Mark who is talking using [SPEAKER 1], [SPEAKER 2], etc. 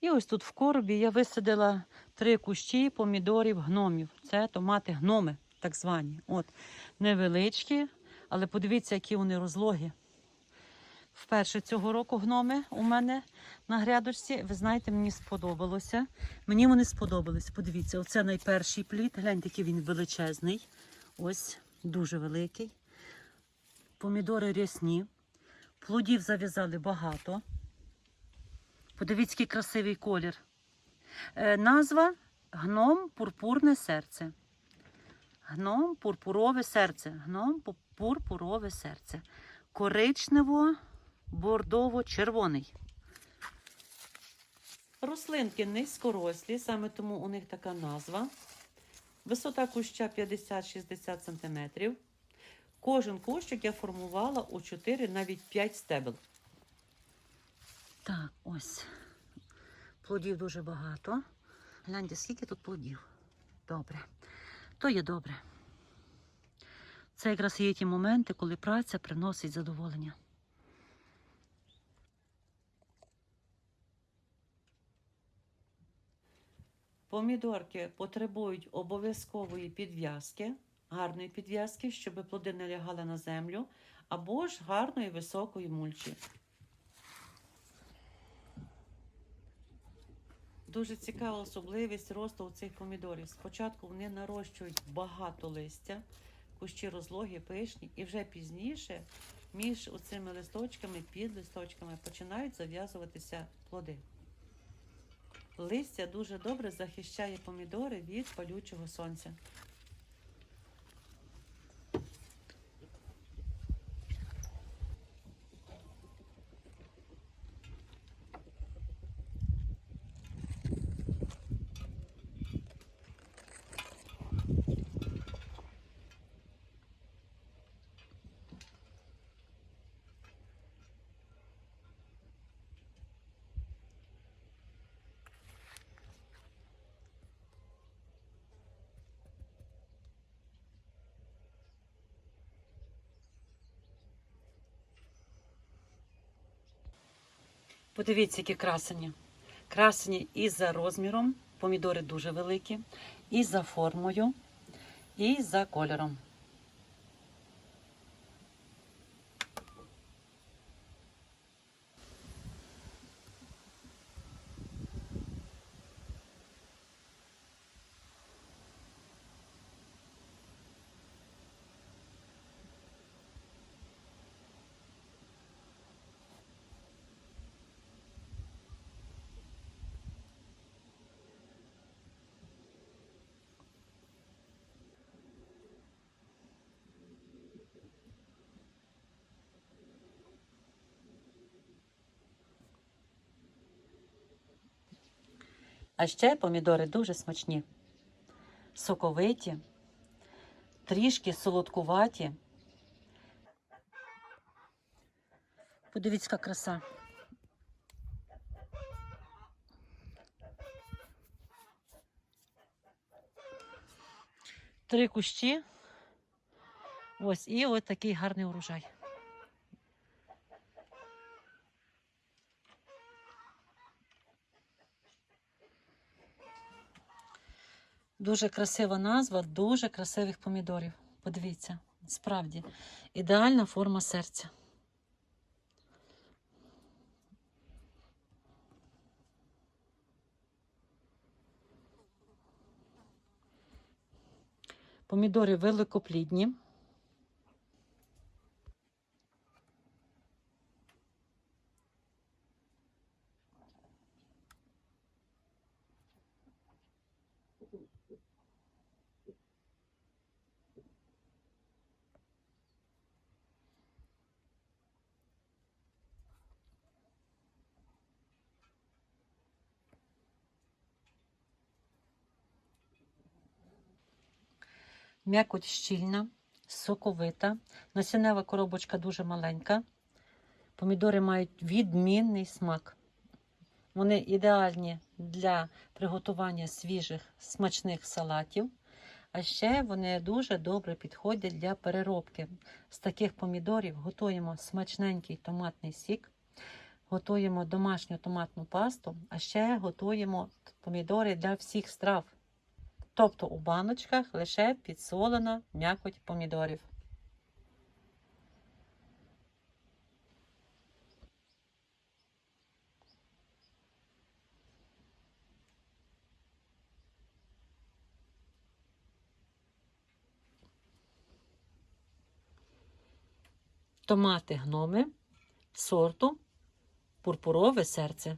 [SPEAKER 1] І ось тут в коробі я висадила три кущі помідорів гномів. Це томати гноми, так звані. От, невеличкі, але подивіться, які вони розлогі. Вперше цього року гноми у мене на грядочці. Ви знаєте, мені сподобалося. Мені вони сподобались. Подивіться, оце найперший плід. Гляньте, який він величезний. Ось, дуже великий. Помідори рясні. Плодів зав'язали багато. Подивіться, який красивий колір. Е, назва гном пурпурне серце. Гном пурпурове серце. Гном пурпурове серце. Коричнево бордово-червоний. Рослинки низькорослі, саме тому у них така назва. Висота куща 50-60 см. Кожен кущик я формувала у 4, навіть 5 стебел. Так, ось. Плодів дуже багато. Гляньте, скільки тут плодів. Добре. То є добре. Це якраз є ті моменти, коли праця приносить задоволення. Помідорки потребують обов'язкової підв'язки, гарної підв'язки, щоб плоди не лягали на землю, або ж гарної високої мульчі. Дуже цікава особливість росту цих помідорів. Спочатку вони нарощують багато листя, кущі розлоги, пишні, і вже пізніше між цими листочками, під листочками починають зав'язуватися плоди. Листя дуже добре захищає помідори від палючого сонця. Подивіться, які красені. Красені і за розміром, помідори дуже великі, і за формою, і за кольором. А ще помідори дуже смачні, соковиті, трішки солодкуваті. Подивіться, яка краса. Три кущі. Ось і ось такий гарний урожай. Дуже красива назва, дуже красивих помідорів. Подивіться, справді, ідеальна форма серця. Помідори великоплідні. М'якоть щільна, соковита. Насінева коробочка дуже маленька. Помідори мають відмінний смак. Вони ідеальні для приготування свіжих смачних салатів. А ще вони дуже добре підходять для переробки. З таких помідорів готуємо смачненький томатний сік, готуємо домашню томатну пасту, а ще готуємо помідори для всіх страв. Тобто у баночках лише підсолена м'якоть помідорів. Томати гноми сорту пурпурове серце.